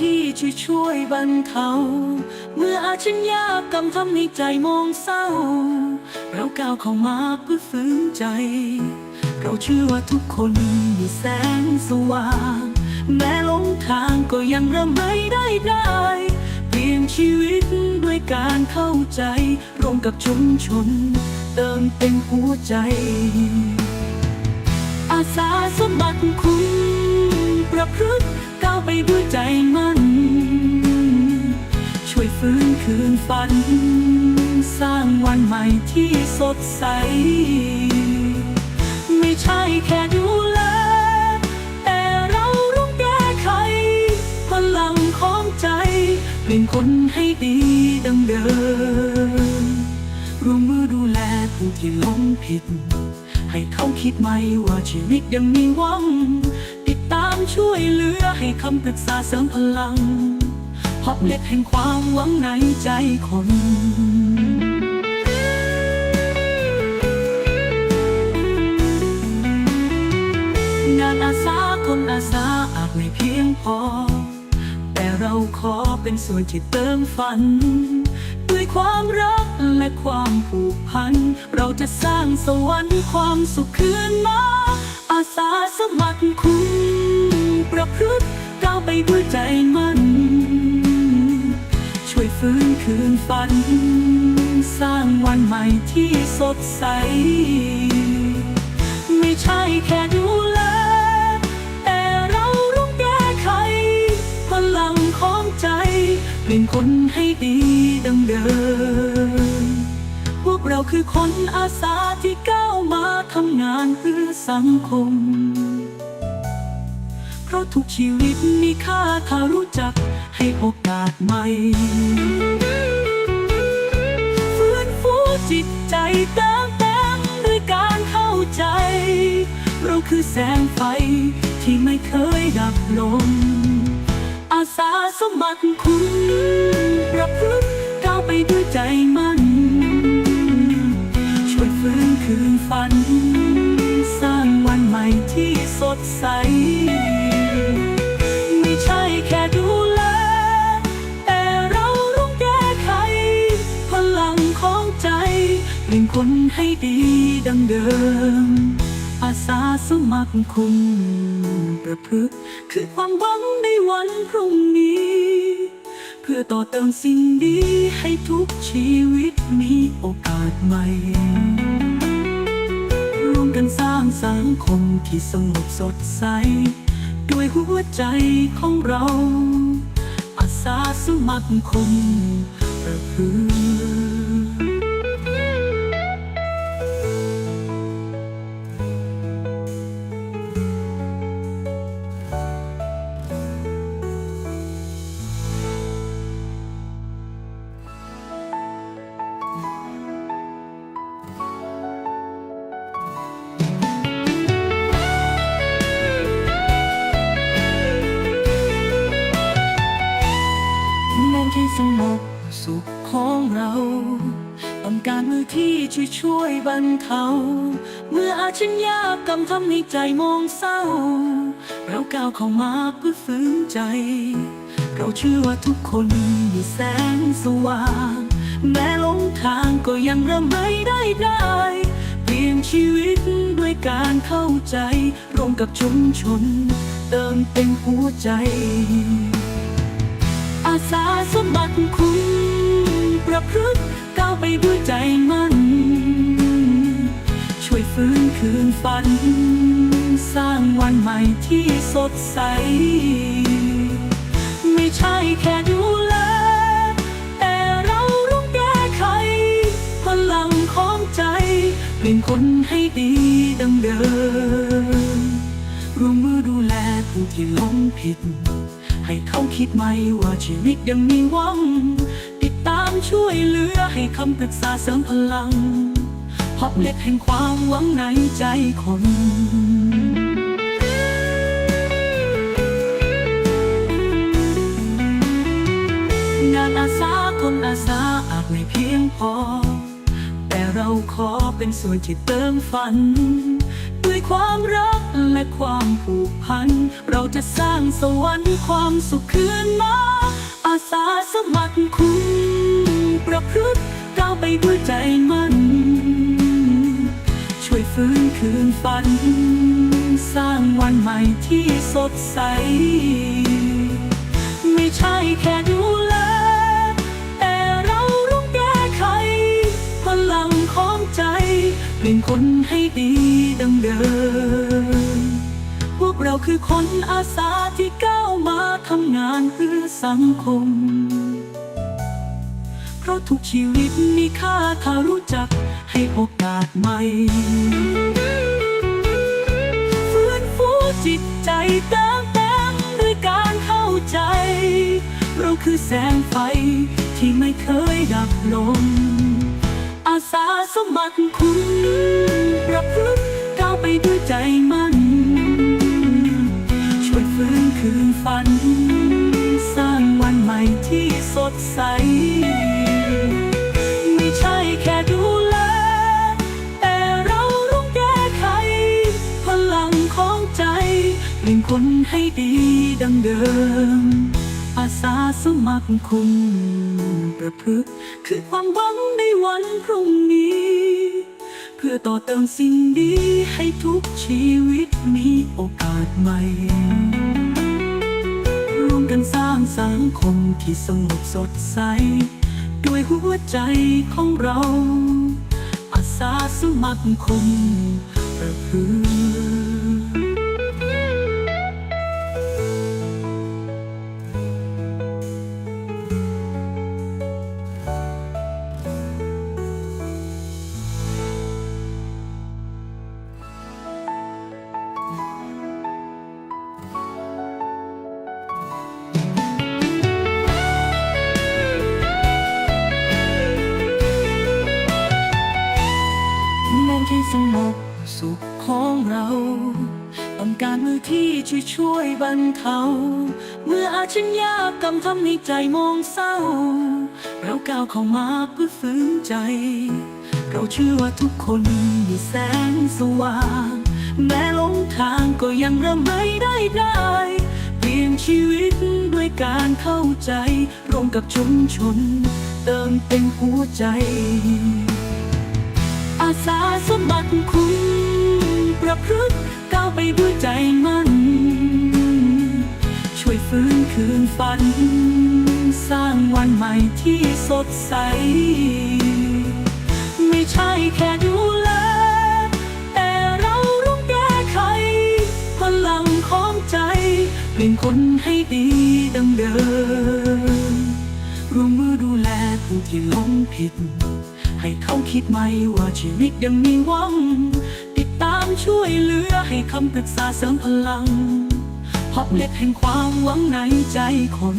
ที่ช่วยช่วยบรรเทาเมื่ออาชินยากกำทำให้ใจมองเศร้า เราก้าวเข้ามาเพื่อฟื้นใจ เราเชื่อว่าทุกคนมีแสงสว่าง แม้หลงทางก็ยังเริ่มไม่ได้ได้ เปลี่ยนชีวิตด้วยการเข้าใจ ร่วมกับชุมชน เติมเต็มหัวใจ อาสาสมัครคุณประพฤติ ด้วยใจมั่น ช่วยฟื้นคืนฝัน สร้างวันใหม่ที่สดใส ไม่ใช่แค่ดูแล แต่เราร่วมแก้ไข พลังของใจ เปลี่ยนคนให้ดีดังเดิมร่วมมือดูแลผู้ที่หลงผิด ให้เขาคิดไหมว่าชีวิตยังมีหวัง ช่วยเหลือให้คำปรึกษาเสริมพลังพบเล็ดแห่งความหวังในใจคนงานอาสาคนอาสาอาจไม่เพียงพอ แต่เราขอเป็นส่วนที่เติมฝัน ด้วยความรักและความผูกพัน เราจะสร้างสวรรค์ความสุขคืนมา อาสาสมัครคุณ ด้วยใจมัน ช่วยฟื้นคืนฝัน สร้างวันใหม่ที่สดใส ไม่ใช่แค่ดูแล แต่เราร่วมแก้ไข พลังของใจ เปลี่ยนคนให้ดีดังเดิม พวกเราคือคนอาสาที่ก้าวมาทำงานเพื่อสังคม เพราะทุกชีวิตมีค่าถ้ารู้จักให้โอกาสใหม่ฟื้นฟูจิตใจเติมเต็มด้วยการเข้าใจ เราคือแสงไฟที่ไม่เคยดับลง อาสาสมัครคุณประพฤติก้าวไปด้วยใจมั่น ช่วยฟื้นคืนฝัน สร้างวันใหม่ที่สดใส ดังเดิม อาสาสมัครคุณประพฤติคือความหวังในวันพรุ่งนี้ เพื่อต่อเติมสิ่งดีให้ทุกชีวิตมีโอกาสใหม่ ร่วมกันสร้างสังคมที่สงบสดใส ด้วยหัวใจของเรา อาสาสมัครคนประพฤติ บรรเทาเมื่ออาชินยากกำทำให้ใจมองเศร้า เราก้าวเข้ามาเพื่อฟื้นใจ เราเชื่อว่าทุกคนมีแสงสว่าง แม้หลงทางก็ยังเริ่มไม่ได้ได้ เปลี่ยนชีวิตด้วยการเข้าใจ ร่วมกับชุมชน เติมเต็มหัวใจ อาสาสมัครคุณประพฤติก้าวไปด้วยใจมั่น ช่วยฟื้นคืนฝัน สร้างวันใหม่ที่สดใส ไม่ใช่แค่ดูแล แต่เราร่วมแก้ไข พลังของใจเปลี่ยนคนให้ดีดังเดิมร่วมมือดูแลผู้ที่หลงผิด ให้เขาคิดไหมว่าชีวิตยังมีหวัง ติดตามช่วยเหลือให้คำปรึกษาเสริมพลัง พบเล็ดแห่งความหวังในใจคนงานอาสาคนอาสาอาจไม่เพียงพอ แต่เราขอเป็นส่วนที่เติมฝัน ด้วยความรักและความผูกพัน เราจะสร้างสวรรค์ความสุขคืนมา อาสาสมัครคุณประพฤติก้าวไปด้วยใจมันช่วย ฟื้นคืนฝัน สร้างวันใหม่ที่สดใส ไม่ใช่แค่ดูแล แต่เราต้องแก้ไข พลังของใจเปลี่ยนคนให้ดีดังเดิม พวกเราคือคนอาสาที่ก้าวมาทำงานเพื่อสังคม เพราะทุกชีวิตมีค่าถ้ารู้จัก ให้โอกาสใหม่ฟื้นฟูจิตใจเติมเต็มด้วยการเข้าใจ เราคือแสงไฟที่ไม่เคยดับลง อาสาสมัครคุณประพฤติก้าวไปด้วยใจมันช่วยฟื้นคืนฝัน สร้างวันใหม่ที่สดใส คนให้ดีดังเดิม อาสาสมัครคุณประพฤติคือความหวังในวันพรุ่งนี้ เพื่อต่อเติมสิ่งดีให้ทุกชีวิตมีโอกาสใหม่ร่วมกันสร้างสังคมที่สงบสดใส ด้วยหัวใจของเรา อาสาสมัครคงประพฤติ เทาเมื่ออาชญากรรมทำให้ใจมองเศร้า เราก้าวเข้ามาเพื่อฟื้นใจ เราเชื่อว่าทุกคนมีแสงสว่าง แม้หลงทางก็ยังเริ่มไม่ได้ได้ เปลี่ยนชีวิตด้วยการเข้าใจ ร่วมกับชุมชน เติมเต็มหัวใจ อาสาสมัครคุณประพฤติก้าวไปด้วยใจมัน ช่วยฟื้นคืนฝัน สร้างวันใหม่ที่สดใส ไม่ใช่แค่ดูแล แต่เราต้องแก้ไข พลังของใจ เปลี่ยนคนให้ดีดังเดิมร่วมมือดูแลผู้ที่หลงผิด ให้เขาคิดไหมว่าชีวิตยังมีหวัง ติดตามช่วยเหลือให้คำปรึกษาเสริมพลัง พบเล็ดแห่งความหวังในใจคน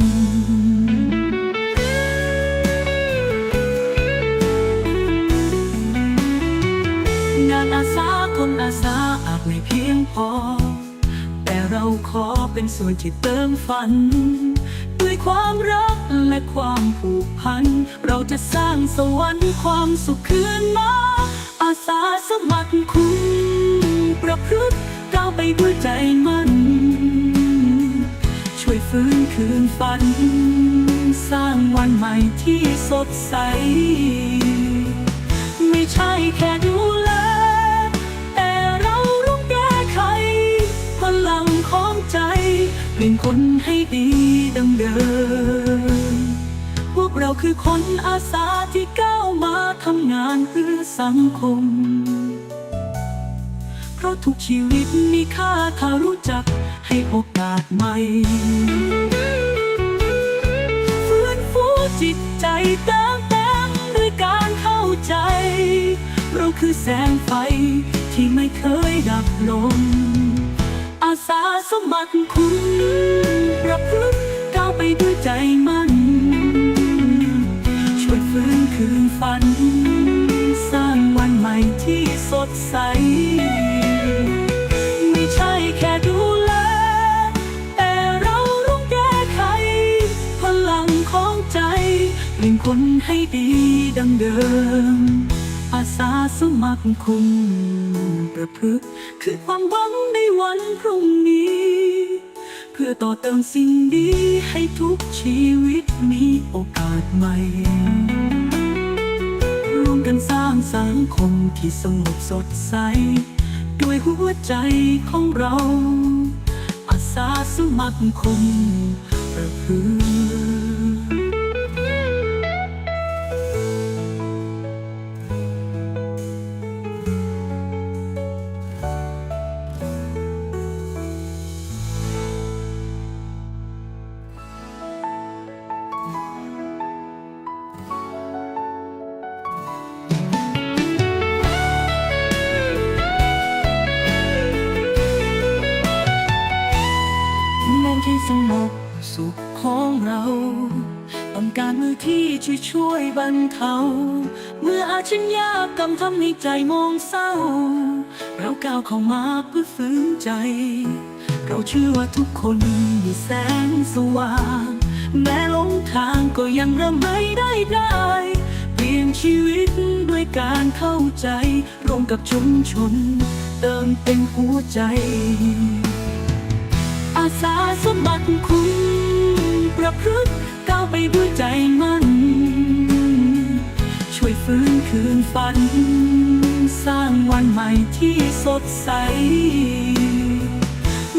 งานอาสาคนอาสาอาจไม่เพียงพอ แต่เราขอเป็นส่วนที่เติมฝัน ด้วยความรักและความผูกพัน เราจะสร้างสวรรค์ความสุขคืนมา อาสาสมัครคุณ ประพฤติก้าวไปด้วยใจมันช่วย ฟื้นคืนฝัน สร้างวันใหม่ที่สดใส ไม่ใช่แค่ดูแล แต่เราต้องแก้ไข พลังของใจ เปลี่ยนคนให้ดีดังเดิม พวกเราคือคนอาสาที่ก้าวมาทำงานเพื่อสังคม เพราะทุกชีวิตมีค่าถ้ารู้จัก ให้โอกาสใหม่ฟื้นฟูจิตใจเติมเต็มด้วยการเข้าใจ เราคือแสงไฟที่ไม่เคยดับลง อาสาสมัครคุณประพฤติก้าวไปด้วยใจมั่น ช่วยฟื้นคืนฝัน สร้างวันใหม่ที่สดใส เปลี่ยนคนให้ดีดังเดิม อาสาสมัครคุณประพฤติคือความหวังในวันพรุ่งนี้ เพื่อต่อเติมสิ่งดีให้ทุกชีวิตมีโอกาสใหม่ ร่วมกันสร้างสังคมที่สงบสดใส ด้วยหัวใจของเรา อาสาสมัครคงประพฤติ วยบรรเทาเมื่ออาชญญากรรมทำให้ใจมองเศร้า เราก้าวเข้ามาเพื่อฟื้นใจ เราเชื่อว่าทุกคนมีแสงสว่าง แม้หลงทางก็ยังเริ่มไม่ได้ได้เปลี่ยนชีวิตด้วยการเข้าใจ ร่วมกับชุมชน เติมเต็มหัวใจ อาสาสมัครคุณประพฤติก้าวไปด้วยใจมั่น ช่วยฟื้นคืนฝัน สร้างวันใหม่ที่สดใส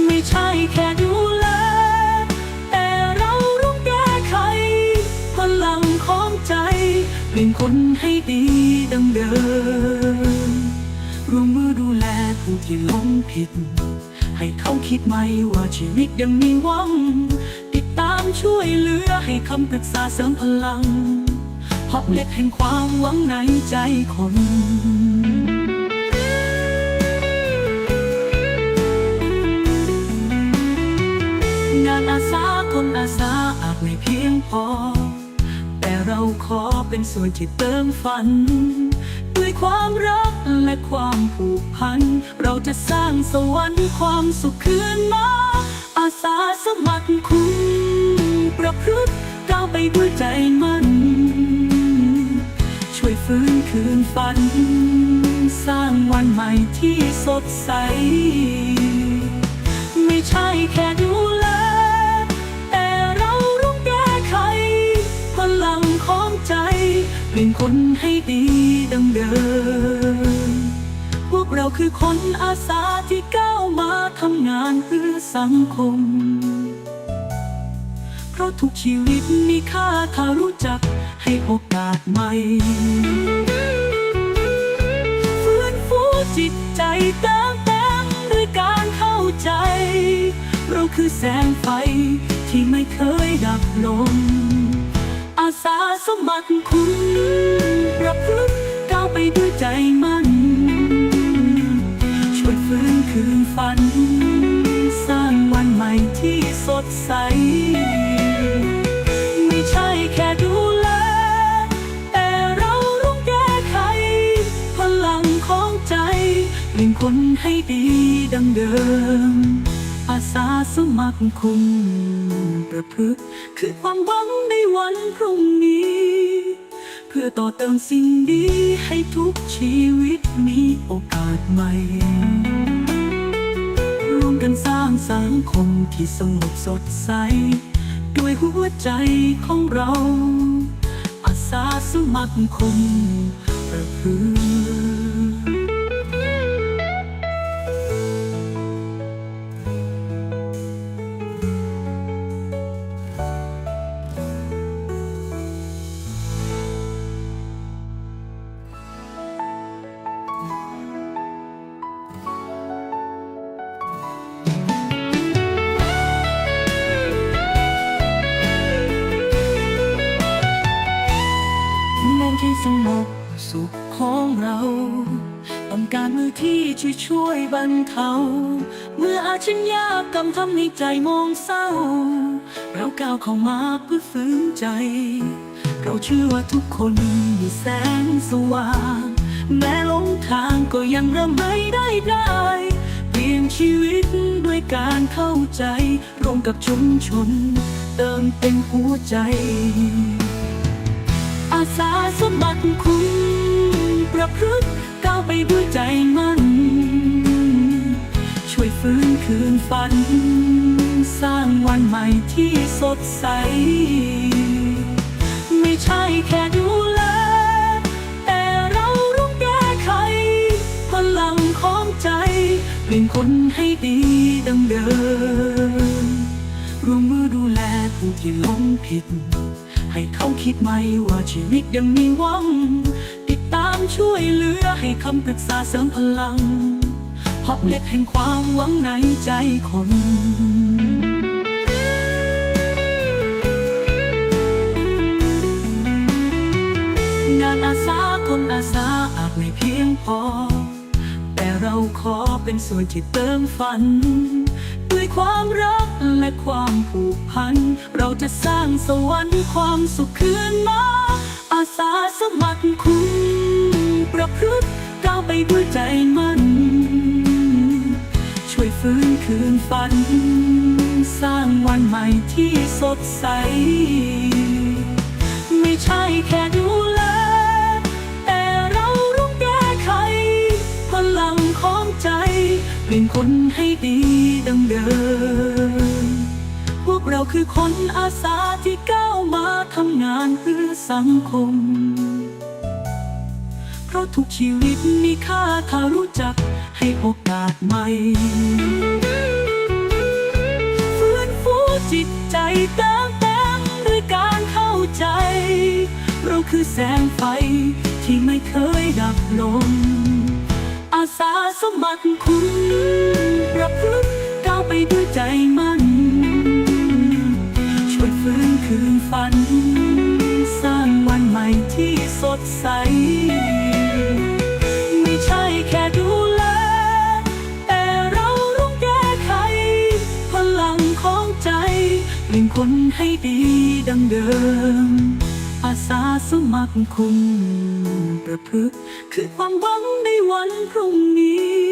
ไม่ใช่แค่ดูแล แต่เราต้องแก้ไข พลังของใจเปลี่ยนคนให้ดีดังเดิมร่วมมือดูแลผู้ที่หลงผิด ให้เขาคิดไหมว่าชีวิตยังมีหวัง ติดตามช่วยเหลือให้คำปรึกษาเสริมพลัง เพราะเล็กแห่งความหวังในใจคนงานอาสาคนอาสาอาจไม่เพียงพอ แต่เราขอเป็นส่วนที่เติมฝัน ด้วยความรักและความผูกพัน เราจะสร้างสวรรค์ความสุขคืนมา อาสาสมัครคุณ ประพฤติก้าวไปด้วยใจมันช่ว ยฟื้นคืนฝัน สร้างวันใหม่ที่สดใส ไม่ใช่แค่ดูแล แต่เราต้องแก้ไข พลังของใจเปลี่ยนคนให้ดีดังเดิม พวกเราคือคนอาสาที่ก้าวมาทำงานเพื่อสังคม เพราะทุกชีวิตมีค่าถ้ารู้จักให้โอกาสใหม่ฟื้นฟูจิตใจเติมเต็มด้วยการเข้าใจ เราคือแสงไฟที่ไม่เคยดับลง อาสาสมัครคุณระพฤติก้าวไปด้วยใจมันช่วยฟื้นคืนฝัน สร้างวันใหม่ที่สดใส ของใจเปลี่ยนคนให้ดีดังเดิม อาสาสมัครคุณประพฤติคือความหวังในวันพรุ่งนี้ เพื่อต่อเติมสิ่งดีให้ทุกชีวิตมีโอกาสใหม่ร่วมกันสร้างสังคมที่สงบสดใส ด้วยหัวใจของเรา อาสาสมัครคงประพฤติ ช่วยช่วยบรรเทาเมื่ออาชญญากรรมทำให้ใจมองเศร้า เราก้าวเข้ามาเพื่อฟื้นใจ เราเชื่อว่าทุกคนมีแสงสว่าง แม้หลงทางก็ยังเริ่มไม่ได้ได้เปลี่ยนชีวิตด้วยการเข้าใจร่วมกับชุมชน เติมเต็มหัวใจ อาสาสมัครคุณประพฤติ ด้วยใจมัน ช่วยฟื้นคืนฝัน สร้างวันใหม่ที่สดใส ไม่ใช่แค่ดูแล แต่เราร่วมแก้ไข พลังของใจ เปลี่ยนคนให้ดีดังเดิมร่วมมือดูแลผู้ที่หลงผิด ให้เขาคิดไหมว่าชีวิตยังมีหวังามช่วยเหลือให้คำปรึกษาเสริมพลังพบเล็กแห่งความหวังในใจคนงานอาสาคนอาสาอาจไม่เพียงพอ แต่เราขอเป็นส่วนที่เติมฝัน ด้วยความรักและความผูกพัน เราจะสร้างสวรรค์ความสุขคืนมา อาสาสมัครคุณ ประพฤติก้าวไปด้วยใจมั่น ช่วยฟื้นคืนฝัน สร้างวันใหม่ที่สดใส ไม่ใช่แค่ดูแล แต่เราร่วมแก้ไข พลังของใจ เปลี่ยนคนให้ดีดังเดิม พวกเราคือคนอาสาที่ก้าวมาทำงานเพื่อสังคม เพราะทุกชีวิตมีค่าถ้ารู้จักให้โอกาสใหม่ฟื้นฟูจิตใจเติมเต็มด้วยการเข้าใจ เราคือแสงไฟที่ไม่เคยดับลง อาสาสมัครคุณประพฤติก้าวไปด้วยใจมั่น ช่วยฟื้นคืนฝัน นให้ดีดังเดิม อาสาสมัครคุณประพฤติคือความหวังในวันพรุ่งนี้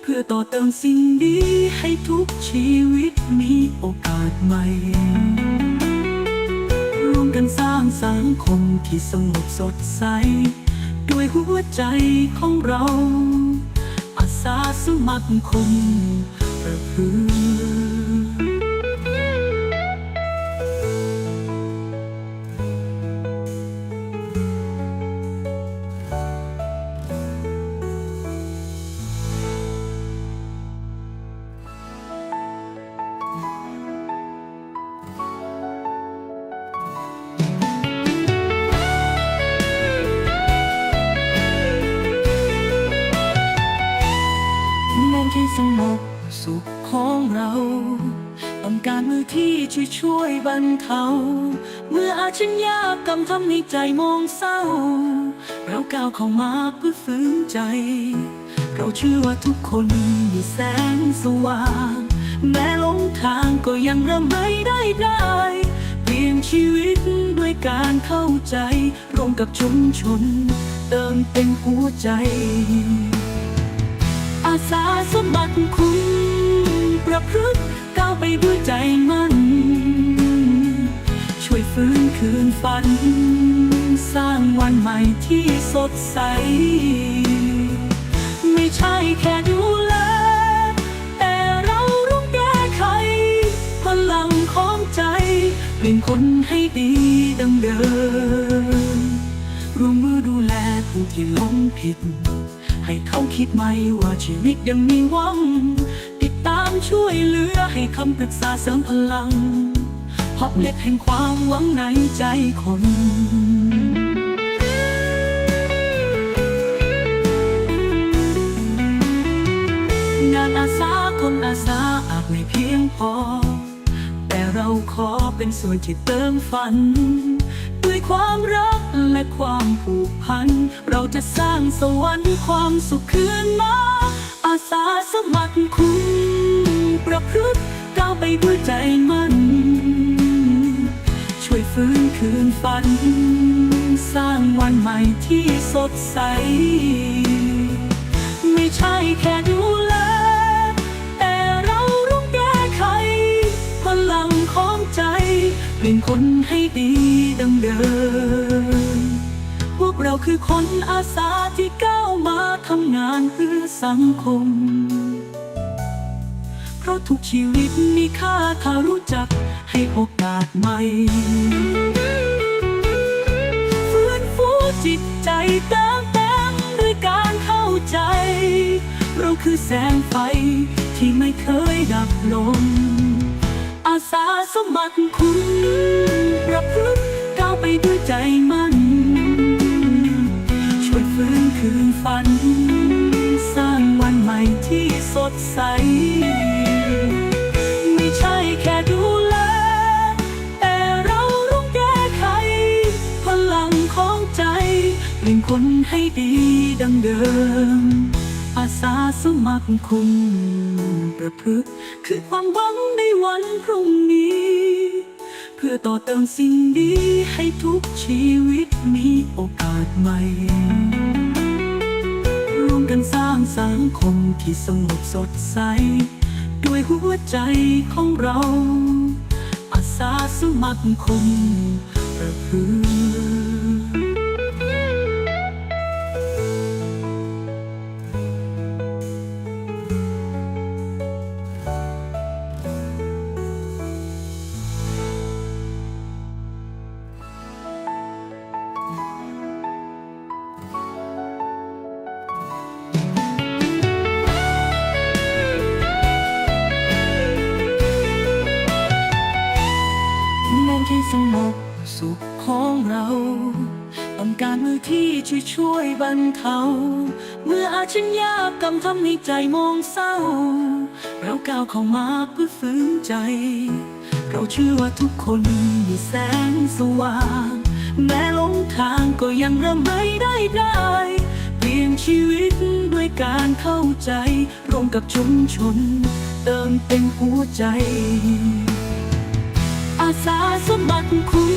เพื่อต่อเติมสิ่งดีให้ทุกชีวิตมีโอกาสใหม่ ร่วมกันสร้างสังคมที่สงบสดใส ด้วยหัวใจของเรา อาสาสมัครคนประพฤติ เทาเมื่ออาชญญากรรมทำให้ใจมองเศร้า เราก้าวเข้ามาเพื่อฟื้นใจ เราเชื่อว่าทุกคนมีแสงสว่าง แม้หลงทางก็ยังเริ่มไม่ได้ได้เปลี่ยนชีวิตด้วยการเข้าใจ ร่วมกับชุมชน เติมเต็มหัวใจ อาสาสมัครคุณประพฤติก้าวไปด้วยใจมั่นช่วยฟื้นคืน ฝัน สร้างวันใหม่ที่สดใส ไม่ใช่แค่ดูแล แต่เราร่วมแก้ไข พลังของใจเปลี่ยนคนให้ดีดังเดิมร่วมมือดูแลผู้ที่หลงผิด ให้เขาคิดไหมว่าชีวิตยังมีหวัง ติดตามช่วยเหลือให้คำปรึกษาเสริมพลัง พบเล็กแห่งความหวังในใจคนงานอาสาคนอาสาอาจไม่เพียงพอ แต่เราขอเป็นส่วนที่เติมฝัน ด้วยความรักและความผูกพัน เราจะสร้างสวรรค์ความสุขคืนมา อาสาสมัครคุณประพฤติก้าวไปด้วยใจมั่นช่วย ฟื้นคืนฝัน สร้างวันใหม่ที่สดใส ไม่ใช่แค่ดูแล แต่เราร่วมแก้ไข พลังของใจเปลี่ยนคนให้ดีดังเดิม พวกเราคือคนอาสาที่ก้าวมาทำงานเพื่อสังคม เพราะทุกชีวิตมีค่าถ้ารู้จัก ให้โอกาสใหม่ฟื้นฟูจิตใจเติมเต็มด้วยการเข้าใจ เราคือแสงไฟที่ไม่เคยดับลง อาสาสมัครคุณประพฤติก้าวไปด้วยใจมั่น ช่วยฟื้นคืนฝัน สร้างวันใหม่ที่สดใส ให้ดีดังเดิม อาสาสมัครคุณประพฤติคือความหวังในวันพรุ่งนี้ เพื่อต่อเติมสิ่งดีให้ทุกชีวิตมีโอกาสใหม่ร่วมกันสร้างสังคมที่สงบสดใส ด้วยหัวใจของเรา อาสาสมัครคงประพฤติ เมื่ออาชญญากรรมทำให้ใจมองเศร้า เราก้าวเข้ามาเพื่อฟื้นใจ เราเชื่อว่าทุกคนมีแสงสว่าง แม้หลงทางก็ยังเริ่มไม่ได้ได้เปลี่ยนชีวิตด้วยการเข้าใจ ร่วมกับชุมชน เติมเต็มหัวใจ อาสาสมัครคุณ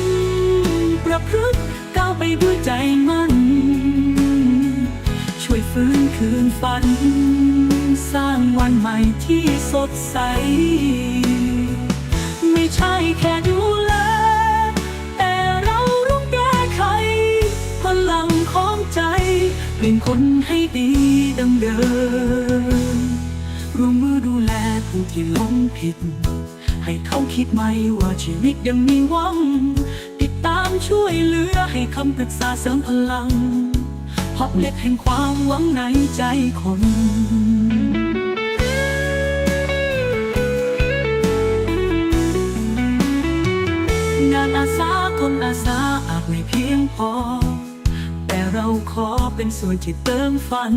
ประพฤติก้าวไปด้วยใจมั่น ฟื้นคืนฝัน สร้างวันใหม่ที่สดใส ไม่ใช่แค่ดูแล แต่เราต้องแก้ไข พลังของใจ เปลี่ยนคนให้ดีดังเดิมร่วมมือดูแลผู้ที่หลงผิด ให้เขาคิดไหมว่าชีวิตยังมีหวัง ติดตามช่วยเหลือให้คำปรึกษาเสริมพลัง พบเล็กแห่งความหวังในใจคนงานอาสาคนอาสาอาจไม่เพียงพอ แต่เราขอเป็นส่วนที่เติมฝัน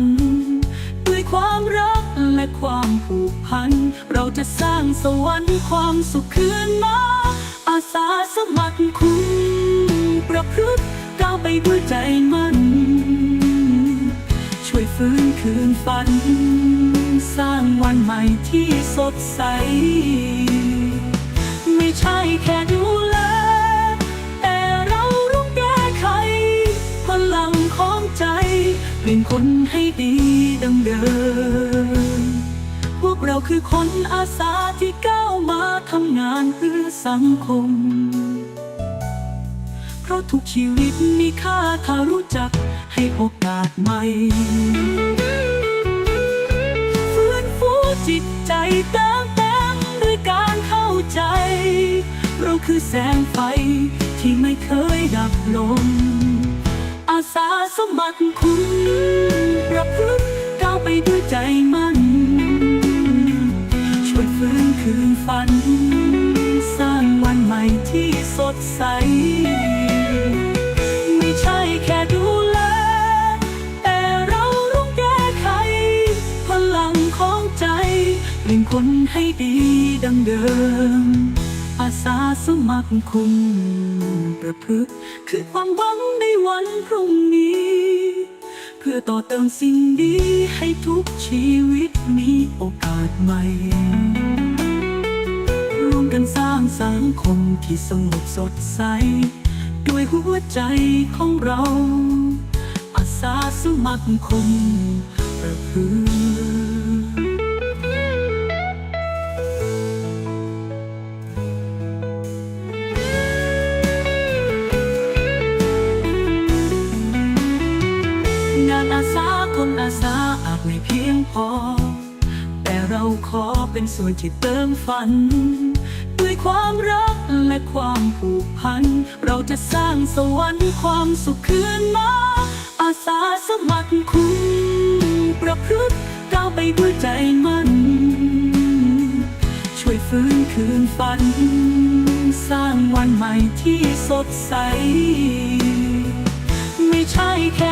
ด้วยความรักและความผูกพัน เราจะสร้างสวรรค์ความสุขคืนมา อาสาสมัครคุณ ประพฤติก้าวไปด้วยใจมั่นช่วย ฟื้นคืนฝัน สร้างวันใหม่ที่สดใส ไม่ใช่แค่ดูแล แต่เราต้องแก้ไข พลังของใจ เปลี่ยนคนให้ดีดังเดิม พวกเราคือคนอาสาที่ก้าวมาทำงานเพื่อสังคม เพราะทุกชีวิตมีค่าถ้ารู้จักให้โอกาสใหม่ คือแสงไฟที่ไม่เคยดับลง อาสาสมัครคุณประพฤติก้าวไปด้วยใจมั่น ช่วยฟื้นคืนฝัน สร้างวันใหม่ที่สดใส ไม่ใช่แค่ดูแล แต่เราต้องแก้ไข พลังของใจเปลี่ยนคนให้ดีดังเดิม อาสาสมัครคุณประพฤติคือความหวังในวันพรุ่งนี้ เพื่อต่อเติมสิ่งดีให้ทุกชีวิตมีโอกาสใหม่ ร่วมกันสร้างสังคมที่สงบสดใส ด้วยหัวใจของเรา อาสาสมัครคงประพฤติ ไม่เพียงพอ แต่เราขอเป็นส่วนที่เติมฝัน ด้วยความรักและความผูกพัน เราจะสร้างสวรรค์ความสุขคืนมา อาสาสมัครคุณประพฤติก้าวไปด้วยใจมั่น ช่วยฟื้นคืนฝัน สร้างวันใหม่ที่สดใส ไม่ใช่แค่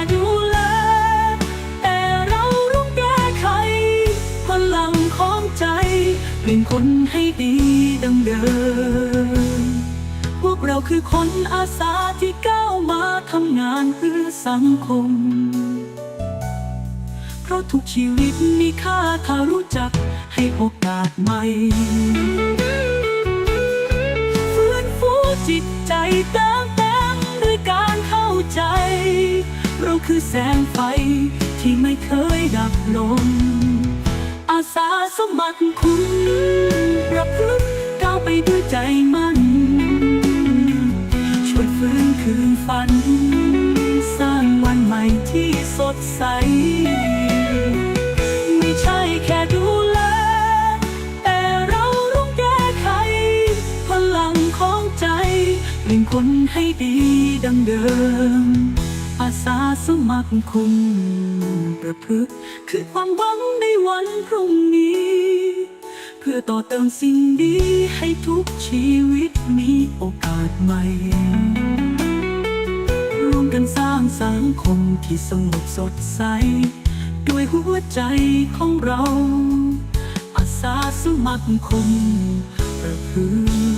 คือคนอาสาที่ก้าวมาทำงานเพื่อสังคม เพราะทุกชีวิตมีค่าถ้ารู้จักให้โอกาสใหม่ฟื้นฟูจิตใจเติมเต็มด้วยการเข้าใจ เราคือแสงไฟที่ไม่เคยดับลง อาสาสมัครคุณประพฤติก้าวไปด้วยใจมั่น ฟื้นคืนฝัน สร้างวันใหม่ที่สดใส ไม่ใช่แค่ดูแล แต่เราต้องแก้ไข พลังของใจเปลี่ยนคนให้ดีดังเดิม อาสาสมัครคุณประพฤติคือความหวังในวันพรุ่งนี้ เพื่อต่อเติมสิ่งดีให้ทุกชีวิตมีโอกาสใหม่ สร้างสังคมที่สงบสดใส ด้วยหัวใจของเรา อาสาสมัครคนประพฤติ